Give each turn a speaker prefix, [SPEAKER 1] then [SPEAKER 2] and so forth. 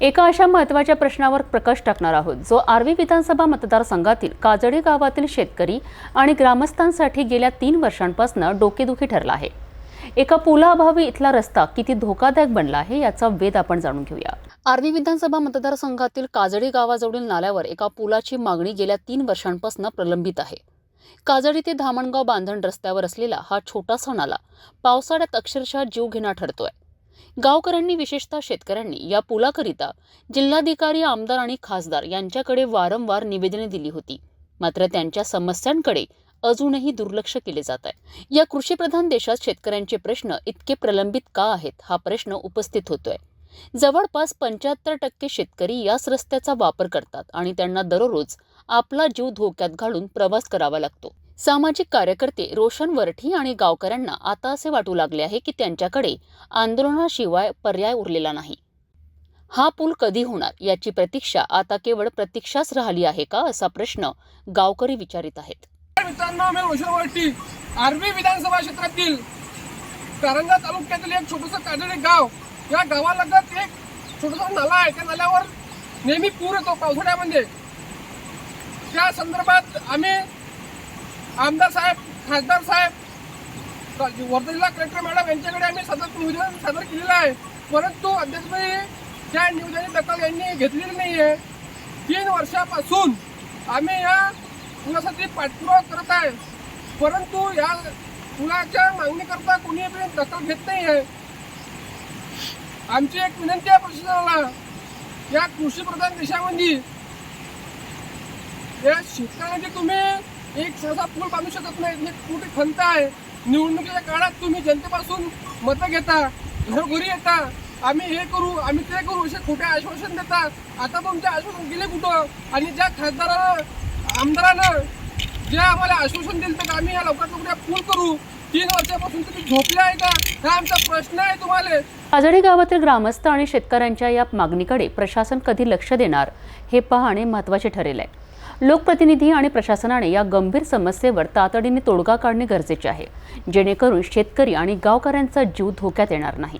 [SPEAKER 1] एका अशा महत्त्वाच्या प्रश्नावर प्रकाश टाकणार आहोत जो आर्वी विधानसभा मतदारसंघातील काजडी गावातील शेतकरी आणि ग्रामस्थांसाठी गेल्या तीन वर्षांपासून डोकेदुखी ठरला आहे. एका पुलाअभावी इथला रस्ता किती धोकादायक बनला आहे याचा वेध आपण जाणून घेऊया. आर्वी विधानसभा मतदारसंघातील काजडी गावाजवळील नाल्यावर एका पुलाची मागणी गेल्या तीन वर्षांपासून प्रलंबित आहे. काजडी ते धामणगाव बांधण रस्त्यावर असलेला हा छोटासा नाला पावसाळ्यात अक्षरशः जीवघेणा ठरतोय. गावकऱ्यांनी विशेषतः शेतकऱ्यांनी या पुलाकरिता जिल्हाधिकारी आमदार आणि खासदार यांच्याकडे वारंवार निवेदने दिली होती. मात्र त्यांच्या समस्यांकडे अजूनही दुर्लक्ष केले जात आहे. या कृषीप्रधान देशात शेतकऱ्यांचे प्रश्न इतके प्रलंबित का आहेत हा प्रश्न उपस्थित होतोय. जवळपास पंच्याहत्तर टक्के शेतकरी याच रस्त्याचा वापर करतात आणि त्यांना दररोज आपला जीव धोक्यात घालून प्रवास करावा लागतो. सामाजिक कार्यकर्ते रोशन वरठी आणि गावकऱ्यांना आता असे वाटू लागले आहे की त्यांच्याकडे आंदोलनाशिवाय पर्याय उरलेला नाही. हा पूल कधी होणार याची प्रतीक्षा आता केवळ प्रतीक्षाच राहिली आहे का असा प्रश्न गावकरी विचारित आहेत.
[SPEAKER 2] मित्रांनो मी रोशन वरठी आर्वी विधानसभा क्षेत्रातील कारंजा तालुक्यातील एक छोटंसं काजळी गाव या गावालगत एक छोटासा नाला आहे त्या नाल्यावर नेहमी पूर येतो पावसाळ्यामध्ये. त्या संदर्भात आम्ही आमदार साहेब खासदार साहेब वर्धा जिल्हा कलेक्टर मॅडम यांच्याकडे आम्ही सतत निवेदन सादर केलेलं आहे. परंतु अध्यक्षपदी त्या निवेदनाची दखल यांनी घेतलेली नाही आहे तीन वर्षापासून आम्ही या पुलासाठी पाठपुरावा करत आहे. परंतु या पुलाच्या मागणीकरता कोणी दखल घेत नाही आहे आमची एक विनंती आहे प्रशासनाला या कृषी प्रधान देशामध्ये या शेतकऱ्यांची तुम्ही एक सहसा पूल बांधू शकत नाही. ही मोठी खंत आहे? निवडणुकीच्या काळात तुम्ही जनतेपासून मतं घेता घरोघरी येता. आम्ही हे करू आम्ही ते करू असे खोटे आश्वासन देता. आता तुमचे आश्वासन गेले कुठं? आणि ज्या खासदारानं आमदारानं जे आम्हाला आश्वासन दिलं तर आम्ही या लवकरात लवकर पूल करू. तीन वर्षापासून तुम्ही झोपले आहे का? हा आमचा प्रश्न आहे तुम्हाला.
[SPEAKER 1] काजडी गावातील ग्रामस्थ आणि शेतकऱ्यांच्या या मागणीकडे प्रशासन कधी लक्ष देणार हे पाहणे महत्त्वाचे ठरेल आहे. लोकप्रतिनिधी आणि प्रशासनाने या गंभीर समस्येवर तातडीने तोडगा काढणे गरजेचे आहे. जेणेकरून शेतकरी आणि गावकऱ्यांचा जीव धोक्यात येणार नाही.